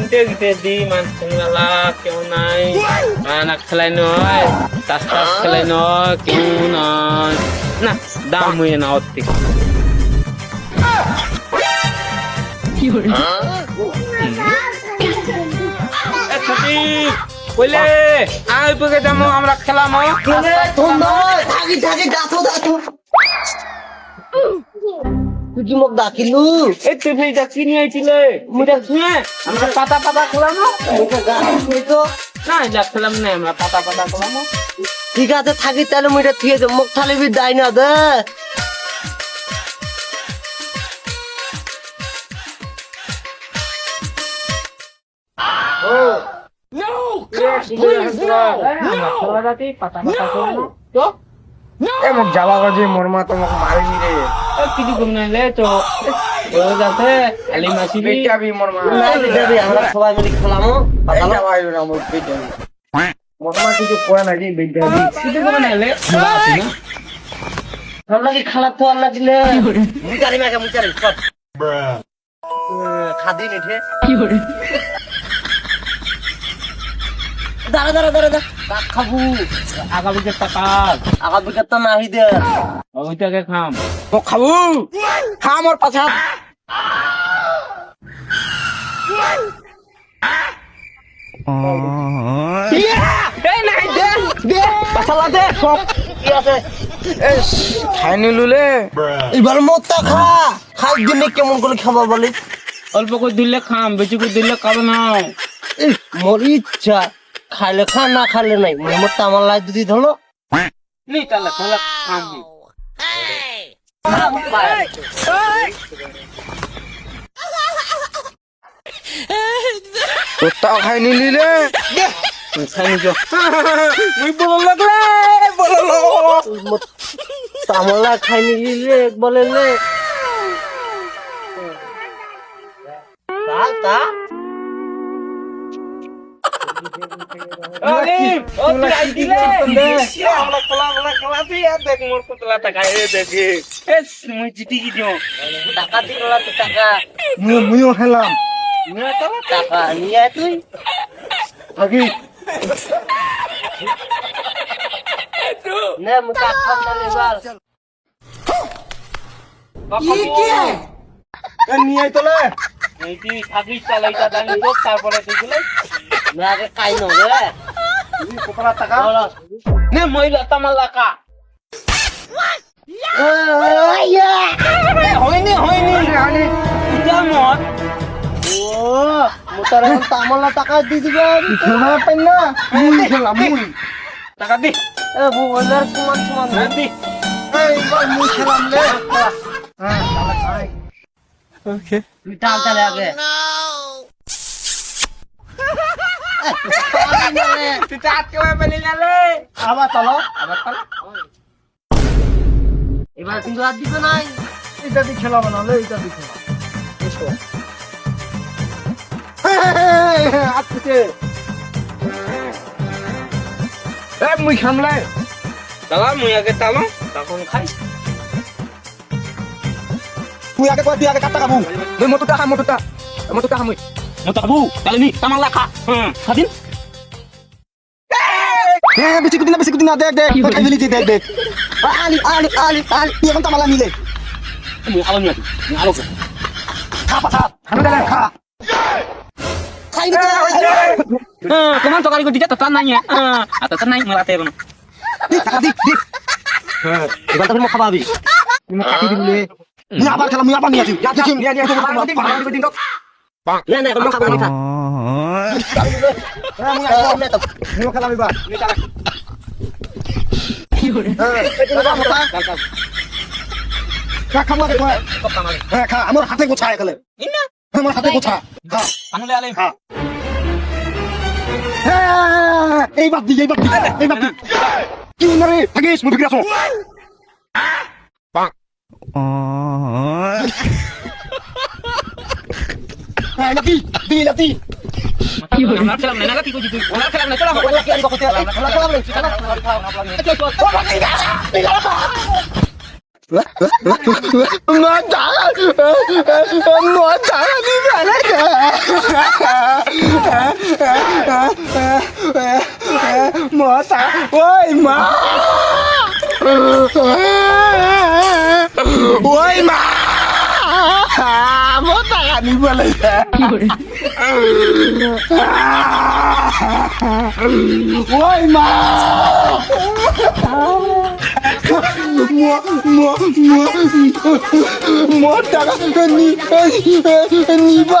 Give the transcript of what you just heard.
গিতে দি মানসিংলা কেউ নাই না খেলাই নয় তাস তাস খেলাই নয় কেউ নাই না দাম হয়ে না ওর থেকে এ ছুটি কইলে আই পকে যাব আমরা খেলাম থাকি থাকি তুই মোক ডাকিলু? এই তুই ফেরিটা কি নিয়ে আইছিলে। মুইটা আমরা পাতা পাতা খেলাম? মুখে গাথো তো। না না আমরা পাতা পাতা খেলাম। ঠিক আছে থাকি তাহলে মুইটা থিয়ে দে মোক থালি বি দাই না দে। যাবা কাজে মোর মা তো মোক মারিনি রে। কিছু ঘুম নাইলে তো যাতে আলি মাসি বেটা বি মোর মা না আমরা সবাই মিলে খেলামো এই যাবা না মোর বেটা মোর মা কিছু কয় না রে বেটা কিছু ঘুম নাইলে আমরা কি খেলা তো আল্লাহ দিলে? মুচারি মাকে মুচারি খাদি নিঠে। দাঁড়া দাঁড়া দাঁড়া দাঁড়া। কাক খাবু? আগামীকে টাকা। আগা বিকে তো নাহি দে। ওইটাকে খাম। মোক খাব? খা মোর পাছা। এই নাই দে দে পাছালা দে সব। কি আছে? এ খাই নিলু লে। এবার মতটা খা। খাই দিনে কেমন করে খাবা বলে? অল্প করে দিলে খাম বেশি করে দিলে খাব না এই, মোর ইচ্ছা। খাইলে খা না খাইলে নাই। মোমোটা আমার লাই দুদি ধরো নি তাহলে তাহলে খাম তোরটাও খাই নিলি রে। খাই বলো লাগলে বলো তামলা খাই নিলে বলে তা তা। মুইও খেলাম টাকা নিয়ে তুই থাকি নে মুটা না এবার কি কি এ নিয়ে তোলে এই তুই থাকিস চালাইটা দানি তারপরে তুই নে আগে খাই নো রে কতলা টাকা নে মহিলা তামাল কা হয়নি হয়নি। ইটা মত মোটার এখন তামলা টাকা দিয়ে দিবেন খেলা পাই না মুই খেলাম মুই টাকা দি এ বুবলার সমান সমান না দি এইবার মুই খেলাম লে তুই টাল টালে আগে চলো আবার এবার কিন্তু আর দিবে নাই। এটা দি খেলাম না এটা দি খেলাম এসো। আজকে এ মুই খামলে তালা মুই আগে তালা তখন খাই। তুই আগে কয় তুই আগে কাটটা খাব মুই মটুটা খাম মটুটা। মটুটা খাম মতো তাহলে নি তামাল খা হুম স্বাধীন হ্যাঁ বেশি কুদিনা বেশি কুদিনা দেখ দেখ খাই ফেলেছি দেখ দেখ আলি আলি আলি আলি তুই এখন তামালা নিলে মুই আলো নিয়ে মুই আলো খা পাছা খানো দে খা খাই দে হ্যাঁ তোমার তরকারি করে দিতে তো তার নাই হ্যাঁ আর তো তার নাই মারাতে হবে না দি টাকা দি দি হ্যাঁ এবার তখন মোক খাবাবি তুই মোক কাটি দিলে মুই আবার খেলাম মুই আবার নিয়ে না না মোক খাব না খা হ্যাঁ মুই আসলাম মুই খেলাম এবার হ্যাঁ খা খাব দেখো হ্যাঁ খা আমার হাতে গোছা এখানে আমার হাতে গোছা খা আনলে আলে খা হ্যাঁ এইবার দি এইবার দি দি থাকিস আসো হ্যাঁ দি কি খেলাম না কি কইছিস তুই ওলা খেলাম না মা টাকা দিবে ওই মা! মোর টাকা নি নিবা